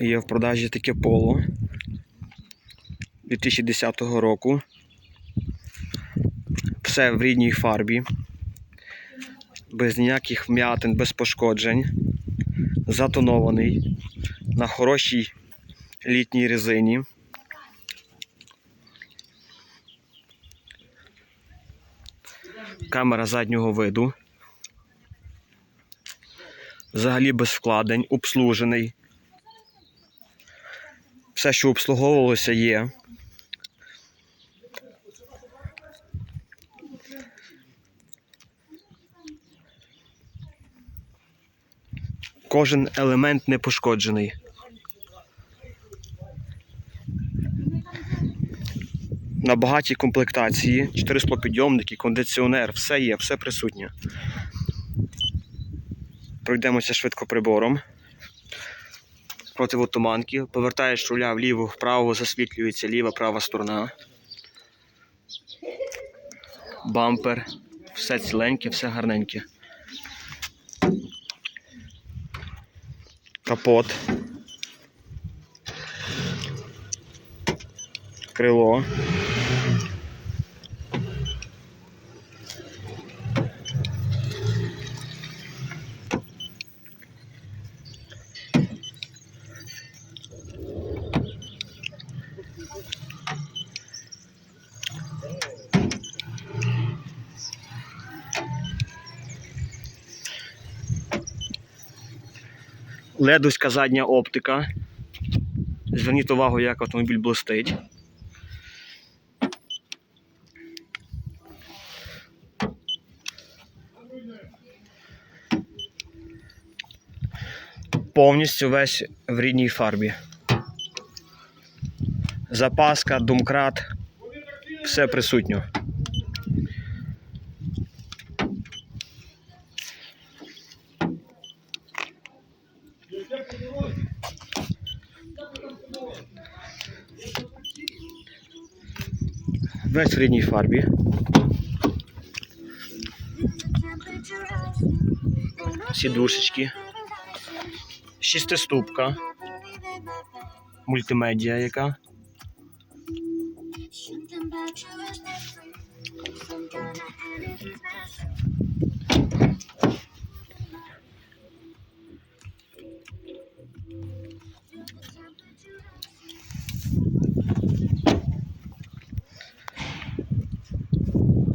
Є в продажі таке поло 2010 року. Все в рідній фарбі. Без ніяких вм'ятин, без пошкоджень. Затонований на хорошій літній резині. Камера заднього виду. Взагалі без вкладень, обслужений. Все, що обслуговувалося, є. Кожен елемент не пошкоджений. На багатій комплектації, 4 склопідйомники, кондиціонер, все є, все присутнє. Пройдемося швидко прибором. Противотуманки. Повертаєш руля вліво, вправо, засвітлюється ліва, права сторона. Бампер. Все ціленьке, все гарненьке. Капот. Крило. Ледуська задня оптика. Зверніть увагу, як автомобіль блистить. Повністю весь в рідній фарбі. Запаска, думкрат, все присутньо. we średniej farbie. Сідушечки, шестиступка, мультимедіа яка.